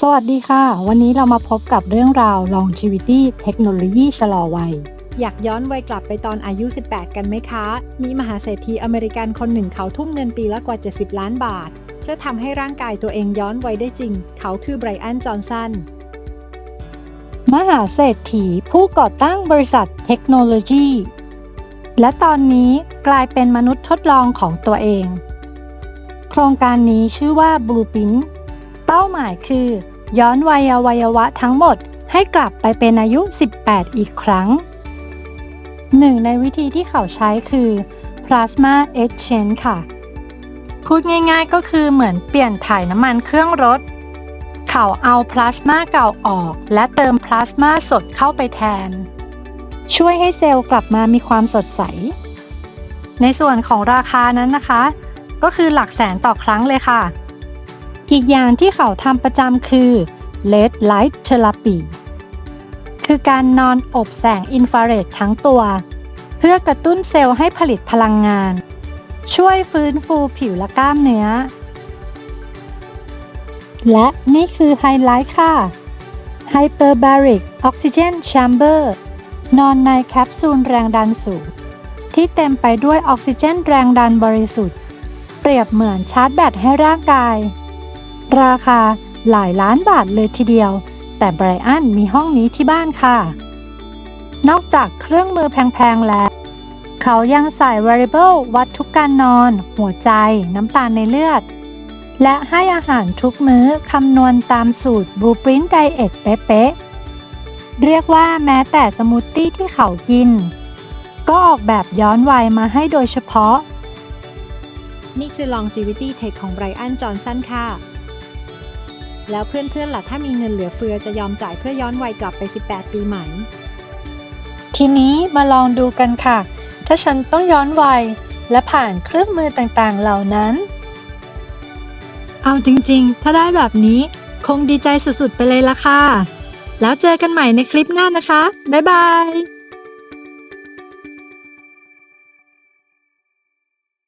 สวัสดีค่ะ วันนี้เรามาพบกับเรื่องราว longevity เทคโนโลยีชะลอวัย อยากย้อนวัยกลับไปตอนอายุ 18 กันไหมคะ มีมหาเศรษฐีอเมริกันคนหนึ่งเขาทุ่มเงินปีละกว่า 70 ล้านบาท เพื่อทำให้ร่างกายตัวเองย้อนวัยได้จริง เขาคือไบรอัน จอห์นสัน มหาเศรษฐีผู้ก่อตั้งบริษัทเทคโนโลยี และตอนนี้กลายเป็นมนุษย์ทดลองของตัวเอง โครงการนี้ชื่อว่า Blueprint เป้าหมายคือ ย้อนวัยวัยวะทั้งหมดให้กลับไปเป็นอายุ 18 อีกครั้ง หนึ่งในวิธีที่เขาใช้คือ Plasma Exchange ค่ะ พูดง่ายๆก็คือเหมือนเปลี่ยนถ่ายน้ำมันเครื่องรถ เขาเอาพลาสมาเก่าออก และเติมพลาสมาสดเข้าไปแทน ช่วยให้เซลล์กลับมามีความสดใส ในส่วนของราคานั้นนะคะ ก็คือหลักแสนต่อครั้งเลยค่ะ อีกอย่างที่เขาทำประจำคือ LED Light Therapy คือการนอนอบแสงอินฟราเรดทั้งตัว เพื่อกระตุ้นเซลล์ให้ผลิตพลังงาน ช่วยฟื้นฟูผิวและกล้ามเนื้อ และนี่คือไฮไลท์ค่ะ Hyperbaric Oxygen Chamber นอนในแคปซูลแรงดันสูง ที่เต็มไปด้วยออกซิเจนแรงดันบริสุทธิ์ เปรียบเหมือนชาร์จแบตให้ร่างกาย ราคาหลายล้านบาทเลยทีเดียว แต่ไบรอันมีห้องนี้ที่บ้านค่ะ นอกจากเครื่องมือแพงๆแล้ว เขายังใส่ variable วัดทุกการนอน หัวใจ น้ำตาลในเลือด และให้อาหารทุกมื้อคำนวณตามสูตร Blueprint Diet เป๊ะๆ เรียกว่าแม้แต่สมูทตี้ที่เขากิน ก็ออกแบบย้อนวัยมาให้โดยเฉพาะ นี่คือ longevity tech ของไบรอันจอห์นสันค่ะ แล้วเพื่อนๆล่ะถ้ามีเงินเหลือเฟือจะยอมจ่ายเพื่อย้อนวัยกลับไป 18 ปีไหม ทีนี้มาลองดูกันค่ะ ถ้าฉันต้องย้อนวัย และผ่านเครื่องมือต่างๆเหล่านั้น เอาจริงๆ ถ้าได้แบบนี้คงดีใจสุดๆ ไปเลยละค่ะ แล้วเจอกันใหม่ในคลิปหน้านะคะ บ๊ายบาย